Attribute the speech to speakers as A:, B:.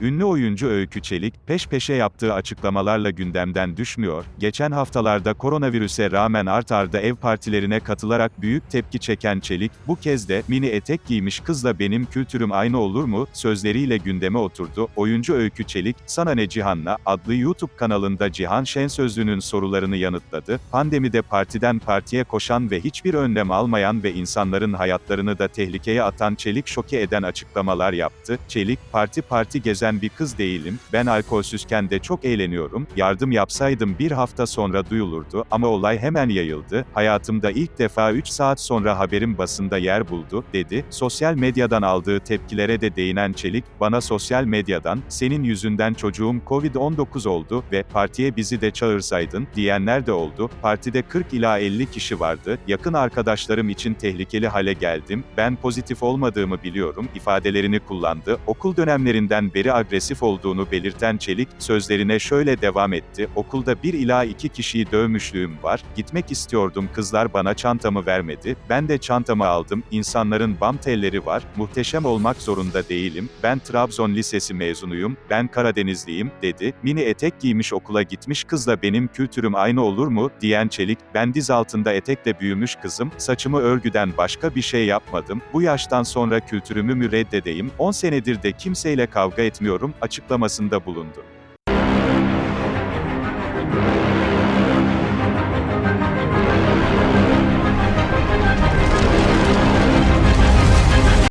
A: Ünlü oyuncu Öykü Çelik, peş peşe yaptığı açıklamalarla gündemden düşmüyor, geçen haftalarda koronavirüse rağmen art arda ev partilerine katılarak büyük tepki çeken Çelik, bu kez de, mini etek giymiş kızla benim kültürüm aynı olur mu, sözleriyle gündeme oturdu. Oyuncu Öykü Çelik, Sana Ne Cihan'la, adlı YouTube kanalında Cihan Şensözlü'nün sorularını yanıtladı. Pandemide partiden partiye koşan ve hiçbir önlem almayan ve insanların hayatlarını da tehlikeye atan Çelik şoke eden açıklamalar yaptı. Çelik, parti parti gezen bir kız değilim, ben alkolsüzken de çok eğleniyorum, yardım yapsaydım bir hafta sonra duyulurdu ama olay hemen yayıldı, hayatımda ilk defa 3 saat sonra haberim basında yer buldu, dedi. Sosyal medyadan aldığı tepkilere de değinen Çelik, bana sosyal medyadan, senin yüzünden çocuğum Covid-19 oldu ve partiye bizi de çağırsaydın, diyenler de oldu. Partide 40 ila 50 kişi vardı, yakın arkadaşlarım için tehlikeli hale geldim, ben pozitif olmadığımı biliyorum, ifadelerini kullandı. Okul dönemlerinden beri agresif olduğunu belirten Çelik, sözlerine şöyle devam etti, okulda 1 ila 2 kişiyi dövmüşlüğüm var, gitmek istiyordum kızlar bana çantamı vermedi, ben de çantamı aldım, insanların bam telleri var, muhteşem olmak zorunda değilim, ben Trabzon Lisesi mezunuyum, ben Karadenizliyim, dedi, mini etek giymiş okula gitmiş kızla benim kültürüm aynı olur mu, diyen Çelik, ben diz altında etekle büyümüş kızım, saçımı örgüden başka bir şey yapmadım, bu yaştan sonra kültürümü mü reddedeyim, 10 senedir de kimseyle kavga etmiyorum, açıklamasında bulundu.